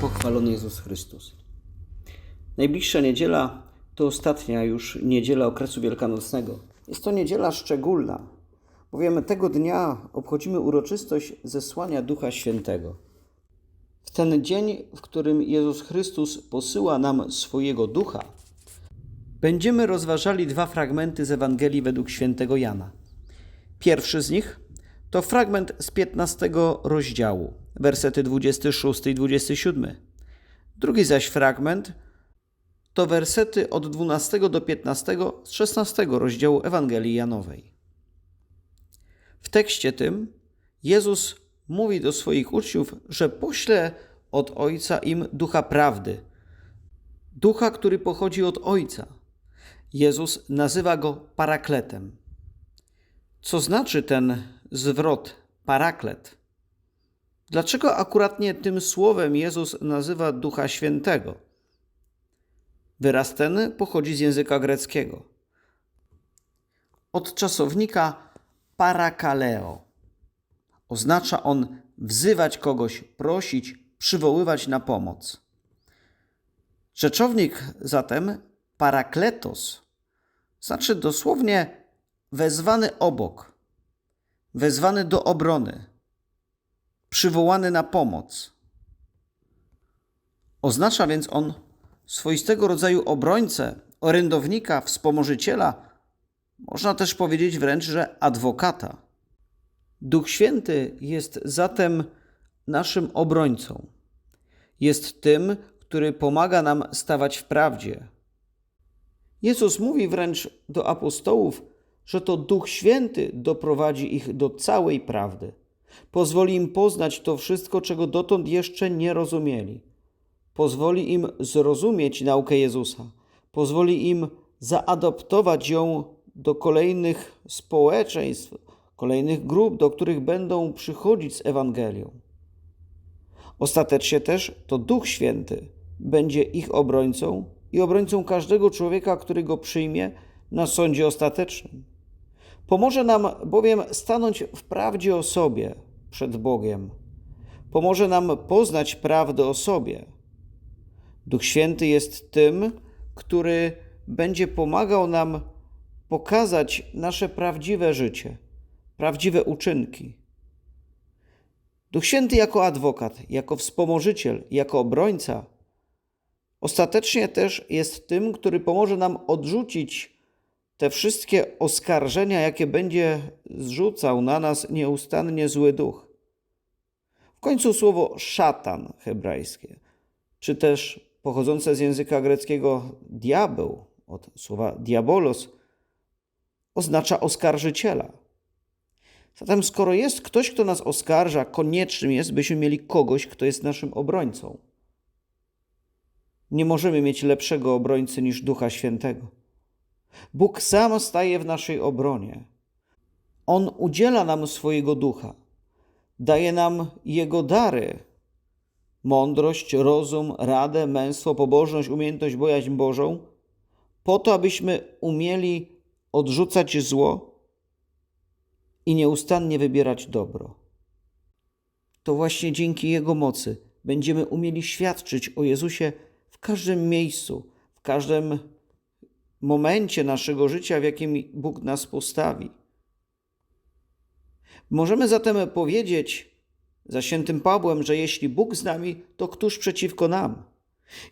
pochwalony Jezus Chrystus. Najbliższa niedziela to ostatnia już niedziela okresu wielkanocnego. Jest to niedziela szczególna, bowiem tego dnia obchodzimy uroczystość zesłania Ducha Świętego. W ten dzień, w którym Jezus Chrystus posyła nam swojego Ducha, będziemy rozważali dwa fragmenty z Ewangelii według świętego Jana. Pierwszy z nich to fragment z 15 rozdziału, wersety 26 i 27. Drugi zaś fragment to wersety od 12 do 15 z 16 rozdziału Ewangelii Janowej. W tekście tym Jezus mówi do swoich uczniów, że pośle od Ojca im ducha prawdy, ducha, który pochodzi od Ojca. Jezus nazywa go parakletem. Co znaczy ten zwrot paraklet? Dlaczego akuratnie tym słowem Jezus nazywa Ducha Świętego? Wyraz ten pochodzi z języka greckiego. Od czasownika parakaleo. Oznacza on wzywać kogoś, prosić, przywoływać na pomoc. Rzeczownik zatem parakletos znaczy dosłownie wezwany obok, wezwany do obrony, przywołany na pomoc. Oznacza więc on swoistego rodzaju obrońcę, orędownika, wspomożyciela, można też powiedzieć wręcz, że adwokata. Duch Święty jest zatem naszym obrońcą. Jest tym, który pomaga nam stawać w prawdzie. Jezus mówi wręcz do apostołów, że to Duch Święty doprowadzi ich do całej prawdy. Pozwoli im poznać to wszystko, czego dotąd jeszcze nie rozumieli. Pozwoli im zrozumieć naukę Jezusa. Pozwoli im zaadoptować ją do kolejnych społeczeństw, kolejnych grup, do których będą przychodzić z Ewangelią. Ostatecznie też to Duch Święty będzie ich obrońcą i obrońcą każdego człowieka, który go przyjmie na sądzie ostatecznym. Pomoże nam bowiem stanąć w prawdzie o sobie przed Bogiem. Pomoże nam poznać prawdę o sobie. Duch Święty jest tym, który będzie pomagał nam pokazać nasze prawdziwe życie, prawdziwe uczynki. Duch Święty jako adwokat, jako wspomożyciel, jako obrońca, ostatecznie też jest tym, który pomoże nam odrzucić te wszystkie oskarżenia, jakie będzie zrzucał na nas nieustannie zły duch. W końcu słowo szatan hebrajskie, czy też pochodzące z języka greckiego diabeł, od słowa diabolos, oznacza oskarżyciela. Zatem, skoro jest ktoś, kto nas oskarża, koniecznym jest, byśmy mieli kogoś, kto jest naszym obrońcą. Nie możemy mieć lepszego obrońcy niż Ducha Świętego. Bóg sam staje w naszej obronie. On udziela nam swojego ducha, daje nam jego dary: mądrość, rozum, radę, męstwo, pobożność, umiejętność, bojaźń Bożą, po to, abyśmy umieli odrzucać zło i nieustannie wybierać dobro. To właśnie dzięki Jego mocy będziemy umieli świadczyć o Jezusie w każdym miejscu, w każdym momencie naszego życia, w jakim Bóg nas postawi. Możemy zatem powiedzieć za świętym Pawłem, że jeśli Bóg z nami, to któż przeciwko nam?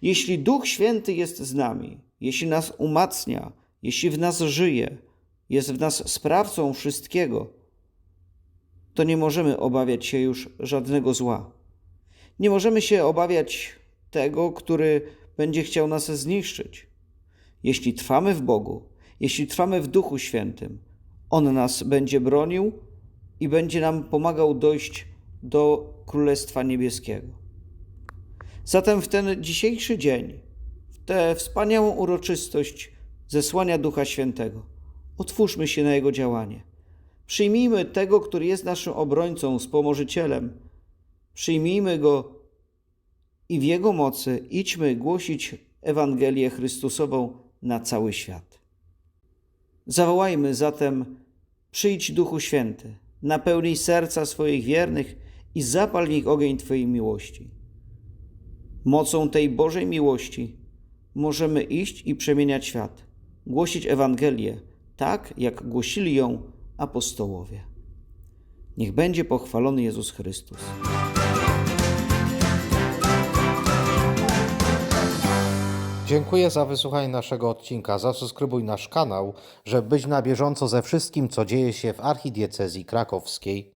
Jeśli Duch Święty jest z nami, jeśli nas umacnia, jeśli w nas żyje, jest w nas sprawcą wszystkiego, to nie możemy obawiać się już żadnego zła. Nie możemy się obawiać tego, który będzie chciał nas zniszczyć. Jeśli trwamy w Bogu, jeśli trwamy w Duchu Świętym, On nas będzie bronił i będzie nam pomagał dojść do Królestwa Niebieskiego. Zatem w ten dzisiejszy dzień, w tę wspaniałą uroczystość zesłania Ducha Świętego, otwórzmy się na Jego działanie. Przyjmijmy tego, który jest naszym obrońcą, wspomożycielem. Przyjmijmy Go i w Jego mocy idźmy głosić Ewangelię Chrystusową na cały świat. Zawołajmy zatem: Przyjdź Duchu Święty, napełnij serca swoich wiernych i zapal w nich ogień Twojej miłości. Mocą tej Bożej miłości możemy iść i przemieniać świat, głosić Ewangelię tak, jak głosili ją apostołowie. Niech będzie pochwalony Jezus Chrystus. Dziękuję za wysłuchanie naszego odcinka. Zasubskrybuj nasz kanał, żeby być na bieżąco ze wszystkim, co dzieje się w archidiecezji krakowskiej.